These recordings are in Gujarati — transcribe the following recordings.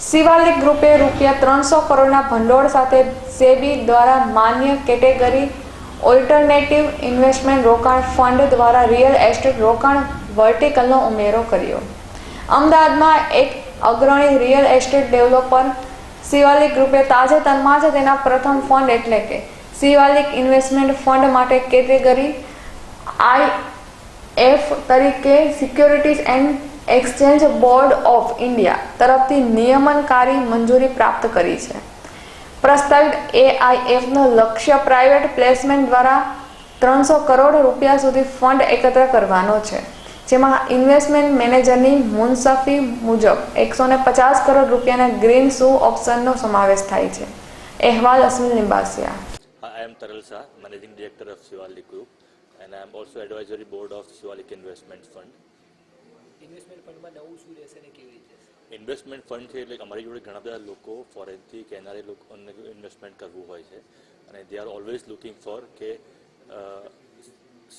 શિવાલિક ગ્રુપે રૂપિયા ત્રણસો કરોડના ભંડોળ સાથે સેબી દ્વારા માન્ય કેટેગરી ઓલ્ટરનેટિવ ઇન્વેસ્ટમેન્ટ રોકાણ ફંડ દ્વારા રિયલ એસ્ટેટ રોકાણ વર્ટિકલનો ઉમેરો કર્યો. અમદાવાદમાં એક અગ્રણી રિયલ એસ્ટેટ ડેવલપર શિવાલિક ગ્રુપે તાજેતરમાં જ તેના પ્રથમ ફંડ એટલે કે શિવાલિક ઇન્વેસ્ટમેન્ટ ફંડ માટે કેટેગરી આઈ એફ તરીકે securities and exchange board of India તરફથી નિયમનકારી મંજૂરી પ્રાપ્ત કરી છે. પ્રસ્તાવિત એઆઈએફનો લક્ષ્ય પ્રાઇવેટ પ્લેસમેન્ટ દ્વારા ત્રણસો કરોડ રૂપિયા સુધી ફંડ એકત્ર કરવાનો છે, જેમાં ઇન્વેસ્ટમેન્ટ મેનેજરની મુનસફી મુજબ એકસો ને પચાસ કરોડ રૂપિયાના ગ્રીન શૂ ઓપ્શનનો સમાવેશ થાય છે. અહેવાલ અસમિલ નિબાસિયા I am Taral Shah managing director of Shivalik group and I am also advisory board of Shivalik investment Fund. Investment ફંડમાં નવું શું રહેશે ને કેવી રીતે ઇન્વેસ્ટમેન્ટ ફંડ છે એટલે અમારી જોડે ઘણા બધા લોકો ફોરેનથી કે એનઆરએ લોકોને ઇન્વેસ્ટમેન્ટ કરવું હોય છે. અને they are always looking for કે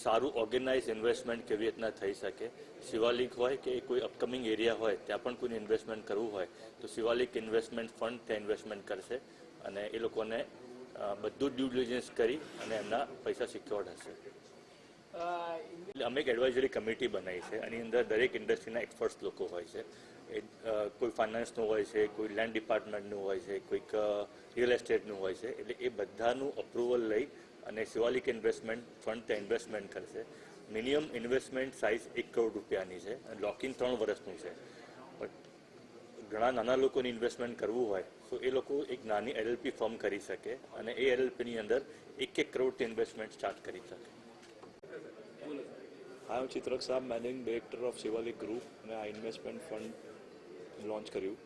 સારું ઓર્ગેનાઇઝ ઇન્વેસ્ટમેન્ટ કેવી રીતના થઈ શકે. શિવાલિક હોય કે કોઈ અપકમિંગ એરિયા હોય, ત્યાં પણ કોઈને ઇન્વેસ્ટમેન્ટ કરવું હોય, તો શિવાલિક ઇન્વેસ્ટમેન્ટ ફંડ ત્યાં ઇન્વેસ્ટમેન્ટ કરશે અને એ લોકોને બધું ડ્યુ ડિલિજન્સ કરી અને એમના પૈસા સિક્યોર્ડ હશે. અમે એક એડવાઇઝરી કમિટી બનાવી છે. એની અંદર દરેક ઇન્ડસ્ટ્રીના એક્સપર્ટ્સ લોકો હોય છે. એ કોઈ ફાઇનાન્સનું હોય છે, કોઈ લેન્ડ ડિપાર્ટમેન્ટનું હોય છે, કોઈક રિયલ એસ્ટેટનું હોય છે. એટલે એ બધાનું અપ્રુવલ લઈ અને શિવાલિક ઇન્વેસ્ટમેન્ટ ફંડ ત્યાં ઇન્વેસ્ટમેન્ટ કરશે. મિનિમમ ઇન્વેસ્ટમેન્ટ સાઇઝ એક કરોડ રૂપિયાની છે. અને લોકિંગ ત્રણ વર્ષનું છે. બટ ઘણા નાના લોકોને ઇન્વેસ્ટમેન્ટ કરવું હોય, તો એ લોકો એક નાની એલએલપી ફોર્મ કરી શકે અને એ એલએલપીની અંદર એક એક કરોડથી ઇન્વેસ્ટમેન્ટ સ્ટાર્ટ કરી શકે. આઈ એમ ચિત્રક સાહેબ managing director of Shivalik group અને આ ઇન્વેસ્ટમેન્ટ ફંડ લોન્ચ કર્યું.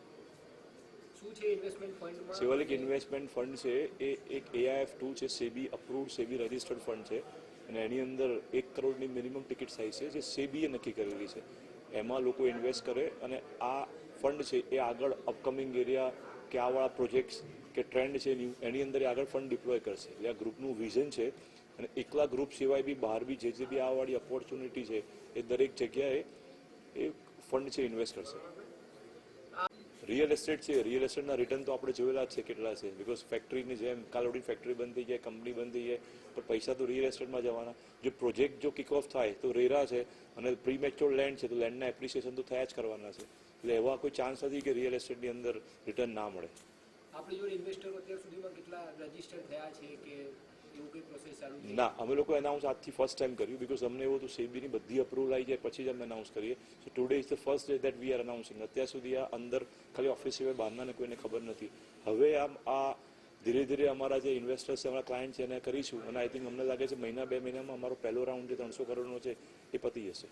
શિવાલિક ઇન્વેસ્ટમેન્ટ ફંડ છે એ એક એઆઈએફ ટુ છે SEBI approved SEBI registered fund છે. અને એની અંદર એક કરોડની મિનિમમ ટિકિટ સાઇઝ છે જે સેબીએ નક્કી કરેલી છે. એમાં લોકો ઇન્વેસ્ટ કરે અને આ ફંડ છે એ આગળ અપકમિંગ એરિયા કે આવાળા પ્રોજેક્ટ્સ કે ટ્રેન્ડ છે એની અંદર એ આગળ ફંડ ડિપ્લોય કરશે. એટલે આ ગ્રુપનું વિઝન છે અને એકલા ગ્રુપ સિવાય બી બહાર બી જે જે બી આવાળી ઓપોર્ચ્યુનિટી છે, એ દરેક જગ્યાએ એ ફંડ છે ઇન્વેસ્ટ કરશે. રિયલ એસ્ટેટ છે રિયલ એસ્ટેટના રિટર્ન તો આપણે જોયેલા છે, કેટલા છે. બિકોઝ ફેક્ટરીની જેમ કાલોડી ફેક્ટરી બંધ થઈ જાય કંપની બંધ થઈ જાય, પણ પૈસા તો રિયલ એસ્ટેટમાં જવાના. જો પ્રોજેક્ટ જો કિક ઓફ થાય, તો રેરા છે અને પ્રી મેચ્યોર લેન્ડ છે, તો લેન્ડના એપ્રિસિએશન તો થયા જ કરવાના છે. એટલે એવા કોઈ ચાન્સ નથી કે રિયલ એસ્ટેટની અંદર રિટર્ન ના મળે. આપણે જો ઇન્વેસ્ટરો અત્યાર સુધીમાં કેટલા રજિસ્ટર થયા છે કે ના, અમે લોકો એનાઉન્સ આજથી ફર્સ્ટ ટાઈમ કર્યું બીકોઝ અમને એવું હતું, સેબીની બધી અપ્રુવલ આવી જાય, પછી જ અમે અનાઉન્સ કરીએ. So today is the first day that we are announcing અત્યાર સુધી આ અંદર ખાલી ઓફિસ સિવાય બહારનાને કોઈને ખબર નથી. હવે આમ આ ધીરે ધીરે અમારા જે ઇન્વેસ્ટર્સ છે, અમારા ક્લાયન્ટ છે, એને કરીશું. અને આઈ થિંક અમને લાગે છે મહિના, બે મહિનામાં અમારો પહેલો રાઉન્ડ જે ત્રણસો કરોડનો છે, એ પતી જશે.